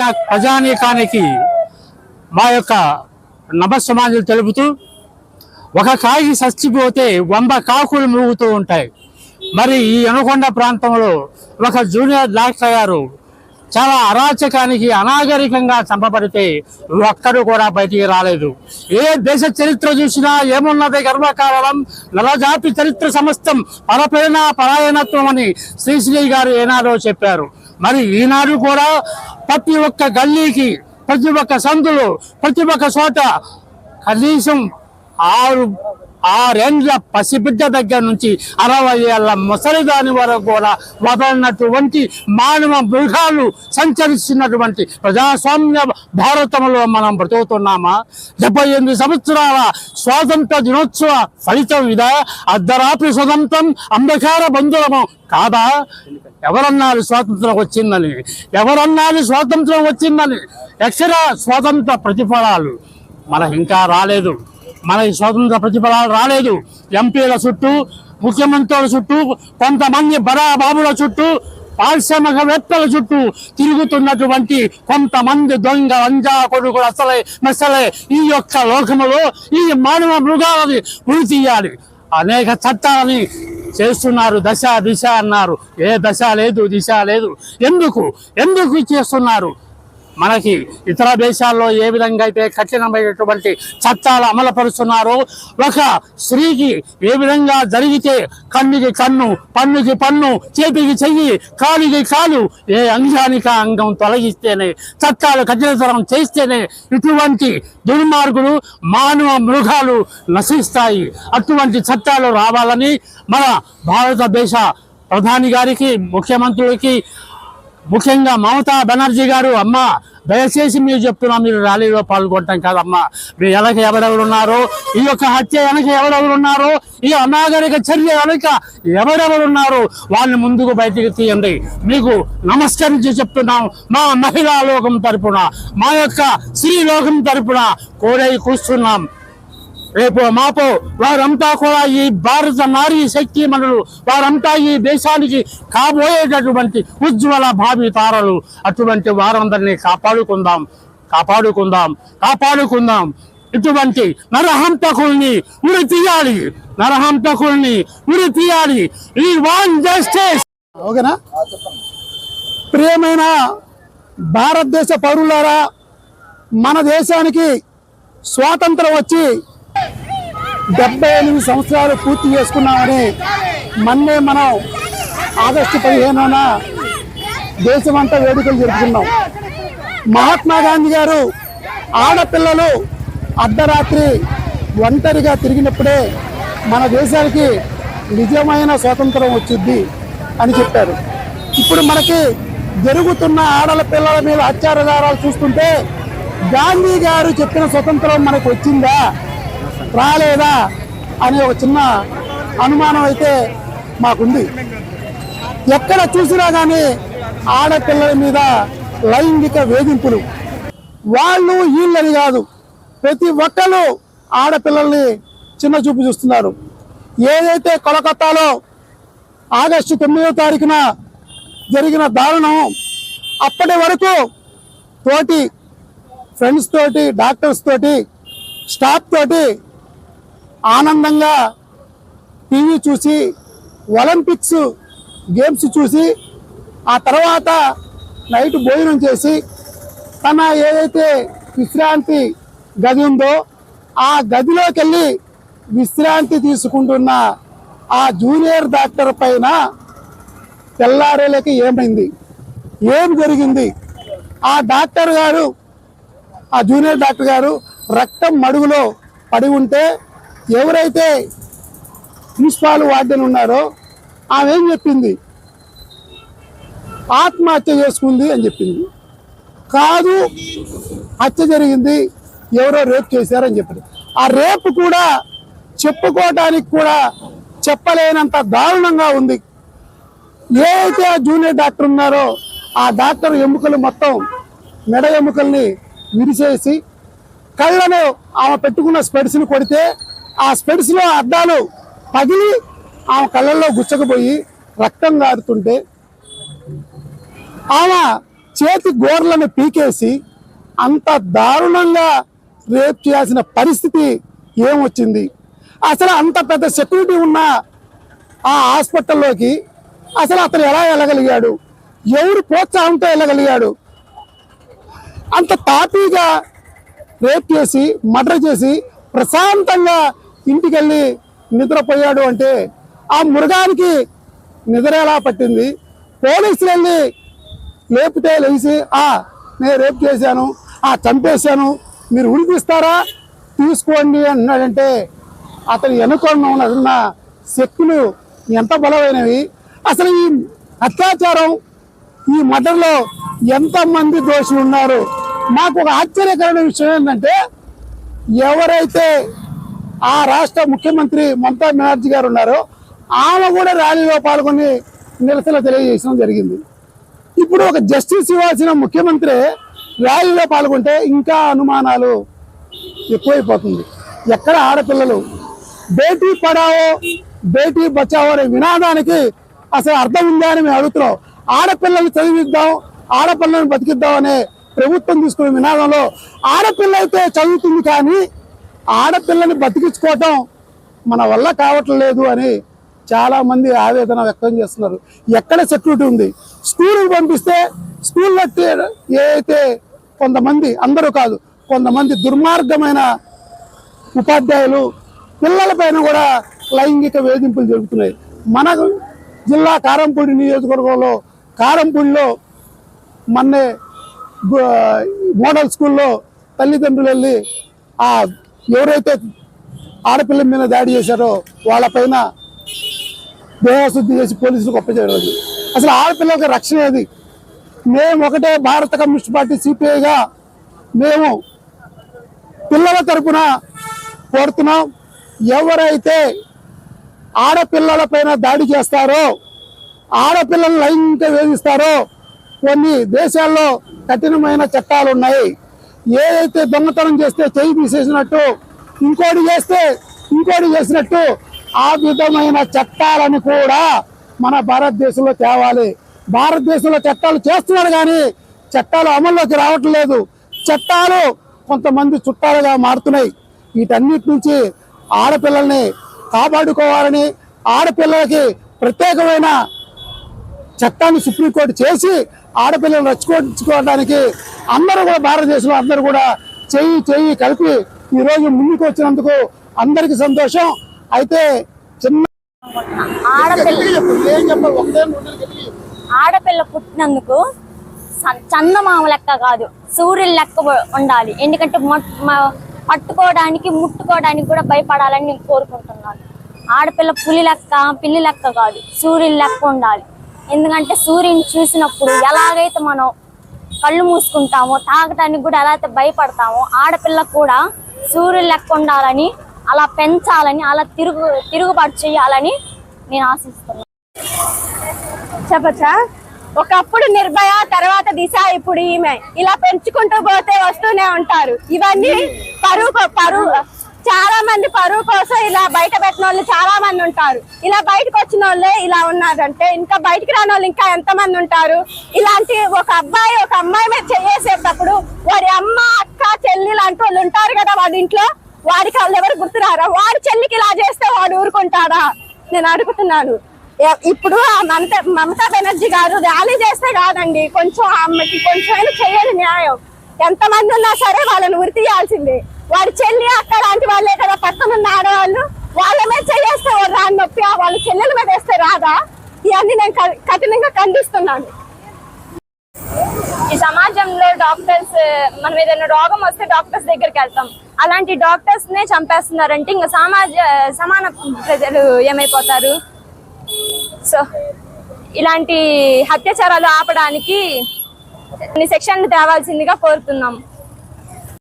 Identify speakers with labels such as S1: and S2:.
S1: ప్రజా ప్రజానీకానికి మా యొక్క నమస్సమాజాలు తెలుపుతూ ఒక కాగి చచ్చిపోతే వంద కాకులు మూగుతూ ఉంటాయి. మరి ఈ అనుకొండ ప్రాంతంలో ఒక జూనియర్ డాక్టర్ గారు చాలా అరాచకానికి అనాగరికంగా చంపబడితే ఒక్కడు కూడా బయటికి రాలేదు. ఏ దేశ చరిత్ర చూసినా ఏమున్నది గర్వకారణం నలజాతి చరిత్ర సమస్తం పరపేన పరాయణత్వం అని శ్రీశ్రీ గారు ఏనాడో చెప్పారు. మరి ఈనాడు కూడా ప్రతి ఒక్క గల్లీకి ప్రతి ఒక్క సందులు ప్రతి ఒక్క చోట కనీసం ఆరు ఆరేండ్ల పసిబిడ్డ దగ్గర నుంచి అరవై ఏళ్ళ ముసలిదాని వరకు కూడా వదలనటువంటి మానవ మృగాలు సంచరిస్తున్నటువంటి ప్రజాస్వామ్య భారతంలో మనం బ్రతుకుతున్నామా? డెబ్బై ఎనిమిది సంవత్సరాల స్వాతంత్ర దినోత్సవ ఫలితం ఇదా? అర్ధరాత్రి స్వతంత్రం అంధకార బంధురము కాదా? ఎవరన్నారు స్వాతంత్రం వచ్చిందని? ఎవరన్నారు స్వాతంత్రం వచ్చిందని? అక్షర స్వాతంత్ర ప్రతిఫలాలు మనకు ఇంకా రాలేదు. మనకి స్వతంత్ర ప్రతిఫలాలు రాలేదు. ఎంపీల చుట్టూ ముఖ్యమంత్రుల చుట్టూ కొంతమంది బరాబాబుల చుట్టూ పారిశ్రామికవేత్తల చుట్టూ తిరుగుతున్నటువంటి కొంతమంది దొంగ అంజా కొడుకులు అసలే మెసలే ఈ యొక్క లోకములో ఈ మానవ మృగాలని ఉరి తీయాలి అనేక చట్టాలని చేస్తున్నారు. దశ దిశ అన్నారు. ఏ దశ లేదు దిశ లేదు. ఎందుకు? ఎందుకు చేస్తున్నారు? మనకి ఇతర దేశాల్లో ఏ విధంగా అయితే కఠినమైనటువంటి చట్టాలు అమలుపరుస్తున్నారో ఒక స్త్రీకి ఏ విధంగా జరిగితే కన్నుకి కన్ను పన్నుకి పన్ను చేతికి చెయ్యి కాలుకి కాలు ఏ అంగానికి అంగం తొలగిస్తేనే చట్టాలు కఠినతరం చేస్తేనే ఇటువంటి దుర్మార్గులు మానవ మృగాలు నశిస్తాయి. అటువంటి చట్టాలు రావాలని మన భారతదేశ ప్రధాని గారికి ముఖ్యమంత్రులకి ముఖ్యంగా మమతా బెనర్జీ గారు అమ్మ దయచేసి మీరు చెప్తున్నా మీరు ర్యాలీలో పాల్గొనటం కాదమ్మా. మీరు వెనక ఎవరెవరున్నారో ఈ యొక్క హత్య వెనక ఎవరెవరు ఉన్నారో ఈ అనాగరిక చర్య వెనక ఎవరెవరున్నారో వాళ్ళని ముందుకు బయటికి తీయండి. మీకు నమస్కరించి చెప్తున్నాం మా మహిళా లోకం తరపున మా యొక్క స్త్రీ లోకం తరపున కోడై కూస్తున్నాం రేపు మాపో వారంతా కూడా ఈ భారత నారీ శక్తి మనులు వారంతా ఈ దేశానికి కాబోయేటటువంటి ఉజ్వల భావి తారలు. అటువంటి వారందరినీ కాపాడుకుందాం కాపాడుకుందాం కాపాడుకుందాం. ఇటువంటి నరహంతకుల్ని ఉరి తీయాలి నరహంతకుల్ని ఉరి తీయాలి ఈ వాన్ జస్టిస్.
S2: ఓకేనా? ప్రియమైన భారతదేశ పౌరులారా మన దేశానికి స్వాతంత్రం వచ్చి డెబ్బై ఎనిమిది సంవత్సరాలు పూర్తి చేసుకున్నామని మన్నే మనం ఆగస్టు పదిహేనున దేశమంతా వేడుకలు జరుపుకున్నాం. మహాత్మా గాంధీ గారు ఆడపిల్లలు అర్ధరాత్రి ఒంటరిగా తిరిగినప్పుడే మన దేశానికి నిజమైన స్వాతంత్రం వచ్చింది అని చెప్పారు. ఇప్పుడు మనకి జరుగుతున్న ఆడల పిల్లల మీద అత్యాచారాలు చూస్తుంటే గాంధీ గారు చెప్పిన స్వతంత్రం మనకు వచ్చిందా? రాలేదా అనే ఒక చిన్న అనుమానం అయితే మాకుంది. ఎక్కడ చూసినా కానీ ఆడపిల్లల మీద లైంగిక వేధింపులు. వాళ్ళు వీళ్ళని కాదు ప్రతి ఒక్కరు ఆడపిల్లల్ని చిన్న చూపు చూస్తున్నారు. ఏదైతే కోలకత్తాలో ఆగస్టు తొమ్మిదో తారీఖున జరిగిన దారుణం అప్పటి వరకు తోటి ఫ్రెండ్స్ తోటి డాక్టర్స్ తోటి స్టాఫ్ తోటి ఆనందంగా టీవీ చూసి ఒలింపిక్స్ గేమ్స్ చూసి ఆ తర్వాత నైట్ భోజనం చేసి తన ఏదైతే విశ్రాంతి గది ఉందో ఆ గదిలోకి వెళ్ళి విశ్రాంతి తీసుకుంటున్న ఆ జూనియర్ డాక్టర్ పైన తెల్లారేలకి ఏమైంది? ఏం జరిగింది? ఆ డాక్టర్ గారు ఆ జూనియర్ డాక్టర్ గారు రక్తం మడుగులో పడి ఉంటే ఎవరైతే ప్రిన్సిపాల్ వార్డెన్ ఉన్నారో ఆమె ఏం చెప్పింది? ఆత్మహత్య చేసుకుంది అని చెప్పింది. కాదు హత్య జరిగింది ఎవరో రేప్ చేశారని చెప్పింది ఆ రేపు కూడా చెప్పుకోవటానికి కూడా చెప్పలేనంత దారుణంగా ఉంది. ఏదైతే ఆ జూనియర్ డాక్టర్ ఉన్నారో ఆ డాక్టర్ ఎముకలు మొత్తం మెడ ఎముకల్ని విరిచేసి కళ్ళను ఆమె పెట్టుకున్న స్పెడ్స్ని కొడితే ఆ స్పెడ్స్లో అద్దాలు పగిలి ఆమె కళ్ళల్లో గుచ్చకపోయి రక్తం గారుతుంటే ఆమె చేతి గోర్లను పీకేసి అంత దారుణంగా రేప్ చేయాల్సిన పరిస్థితి ఏమొచ్చింది? అసలు అంత పెద్ద సెక్యూరిటీ ఉన్న ఆ హాస్పిటల్లోకి అసలు అతను ఎలా వెళ్ళగలిగాడు? ఎవరు ప్రోత్సాహంతో వెళ్ళగలిగాడు? అంత తాపీగా రేప్ చేసి మర్డర్ చేసి ప్రశాంతంగా ఇంటికి వెళ్ళి నిద్రపోయాడు అంటే ఆ మృగానికి నిద్ర ఎలా పట్టింది? పోలీసులు వెళ్ళి లేపితే లేచి ఆ నేను రేపు చేశాను ఆ చంపేశాను మీరు ఉడిపిస్తారా తీసుకోండి అన్నాడంటే అతను ఎన్నుకొని ఉన్న శక్తులు ఎంత బలమైనవి? అసలు ఈ అత్యాచారం ఈ మర్డర్లో ఎంతమంది దోషులు ఉన్నారు? నాకు ఒక ఆశ్చర్యకరమైన విషయం ఏంటంటే ఎవరైతే ఆ రాష్ట్ర ముఖ్యమంత్రి మమతా బెనర్జీ గారు ఉన్నారు. ఆమె కూడా ర్యాలీలో పాల్గొని నిరసన తెలియజేయడం జరిగింది. ఇప్పుడు ఒక జస్టిస్ ఇవ్వాల్సిన ముఖ్యమంత్రి ర్యాలీలో పాల్గొంటే ఇంకా అనుమానాలు ఎక్కువైపోతుంది. ఎక్కడ ఆడపిల్లలు? బేటీ పడావో బేటీ బచావో అనే వినాదానికి అసలు అర్థం ఉందా అని మేము అడుగుతున్నాం. ఆడపిల్లల్ని చదివిద్దాం ఆడపిల్లల్ని బతికిద్దాం అనే ప్రభుత్వం తీసుకునే వినాదంలో ఆడపిల్ల అయితే చదువుతుంది కానీ ఆడపిల్లని బతికించుకోవటం మన వల్ల కావట్లేదు అని చాలామంది ఆవేదన వ్యక్తం చేస్తున్నారు. ఎక్కడ సెక్యూరిటీ ఉంది? స్కూల్కి పంపిస్తే స్కూల్లో ఏదైతే కొంతమంది అందరూ కాదు కొంతమంది దుర్మార్గమైన ఉపాధ్యాయులు పిల్లల పైన కూడా లైంగిక వేధింపులు జరుగుతున్నాయి. మన జిల్లా కారంపూడి నియోజకవర్గంలో కారంపూడిలో మొన్నే మోడల్ స్కూల్లో తల్లిదండ్రులు వెళ్ళి ఆ ఎవరైతే ఆడపిల్ల మీద దాడి చేశారో వాళ్ళపైన దేహశుద్ధి చేసి పోలీసులకు ఒప్పచేయడం అసలు ఆడపిల్లలకు రక్షణ ఏది? మేము ఒకటే భారత కమ్యూనిస్ట్ పార్టీ సిపిఐగా మేము పిల్లల తరపున కోరుతున్నాం. ఎవరైతే ఆడపిల్లల పైన దాడి చేస్తారో ఆడపిల్లలు లైంగిక వేధిస్తారో కొన్ని దేశాల్లో కఠినమైన చట్టాలు ఉన్నాయి ఏదైతే దొంగతనం చేస్తే చేయి తీసేసినట్టు ఇంకోటి చేస్తే ఇంకోటి చేసినట్టు ఆ విధమైన చట్టాలను కూడా మన భారతదేశంలో తేవాలి. భారతదేశంలో చట్టాలు చేస్తున్నారు కానీ చట్టాలు అమల్లోకి రావట్లేదు. చట్టాలు కొంతమంది చుట్టాలుగా మారుతున్నాయి. వీటన్నిటి నుంచి ఆడపిల్లల్ని కాపాడుకోవాలని ఆడపిల్లలకి ప్రత్యేకమైన చట్టాన్ని సుప్రీంకోర్టు చేసి ఆడపిల్లలను రక్షించుకోవడానికి అందరూ కూడా భారతదేశంలో అందరూ కూడా చెయ్యి చెయ్యి కలిపి ఈ రోజు ముందుకు వచ్చినందుకు అందరికి సంతోషం. అయితే చిన్న
S3: ఆడపిల్ల పుట్టినందుకు చందమామ లెక్క కాదు సూర్యుని లెక్క ఉండాలి. ఎందుకంటే పట్టుకోవడానికి ముట్టుకోవడానికి కూడా భయపడాలని నేను కోరుకుంటున్నాను. ఆడపిల్ల పులి లెక్క పిల్లి లెక్క కాదు సూర్యుని లెక్క ఉండాలి. ఎందుకంటే సూర్యుని చూసినప్పుడు ఎలాగైతే మనం కళ్ళు మూసుకుంటామో తాగటానికి కూడా ఎలా అయితే భయపడతామో ఆడపిల్ల కూడా సూర్యుడు లెక్క ఉండాలని అలా పెంచాలని అలా తిరుగు తిరుగుబాటు చేయాలని నేను ఆశిస్తున్నాను.
S4: చెప్పచ్చా? ఒకప్పుడు నిర్భయ తర్వాత దిశ ఇప్పుడు ఈమె. ఇలా పెంచుకుంటూ పోతే వస్తూనే ఉంటారు. ఇవన్నీ పరువు పరువు చాలా మంది పరువు కోసం ఇలా బయట పెట్టిన వాళ్ళు చాలా మంది ఉంటారు. ఇలా బయటకు వచ్చిన వాళ్ళే ఇలా ఉన్నారంటే ఇంకా బయటికి రాని వాళ్ళు ఇంకా ఎంత మంది ఉంటారు? ఇలాంటి ఒక అబ్బాయి ఒక అమ్మాయి మీద చేసేటప్పుడు వారి అమ్మ అక్క చెల్లి లాంటి వాళ్ళు ఉంటారు కదా వాడి ఇంట్లో? వాడికి వాళ్ళు ఎవరు గుర్తురారా? వాడి చెల్లికి ఇలా చేస్తే వాడు ఊరుకుంటారా నేను అడుగుతున్నాను. ఎ- ఇప్పుడు ఆ మమత మమతా బెనర్జీ గారు ర్యాలీ చేస్తే కాదండి కొంచెం ఆమెకి కొంచెం అయినా చేయాలి న్యాయం. ఎంతమంది ఉన్నా సరే వాళ్ళని ఉరి తీయాల్సిందే. వాడి చెల్లి అక్క లాంటి వాళ్ళే కదా పక్కన ఉన్న ఆడవాళ్ళు. వాళ్ళ మీద చేస్తే రాని నొప్పి ఆ వాళ్ళ చెల్లెల మీద వేస్తే రాదా? ఇవన్నీ నేను కఠినంగా ఖండిస్తున్నాను.
S3: ఈ సమాజంలో డాక్టర్స్ మనం ఏదైనా రోగం వస్తే డాక్టర్స్ దగ్గరికి వెళ్తాం. అలాంటి డాక్టర్స్ నే చంపేస్తున్నారంటే ఇంకా సమాజ సమాన ప్రజలు ఏమైపోతారు? సో ఇలాంటి అత్యాచారాలు ఆపడానికి కొన్ని సెక్షన్లు తేవాల్సిందిగా కోరుతున్నాం.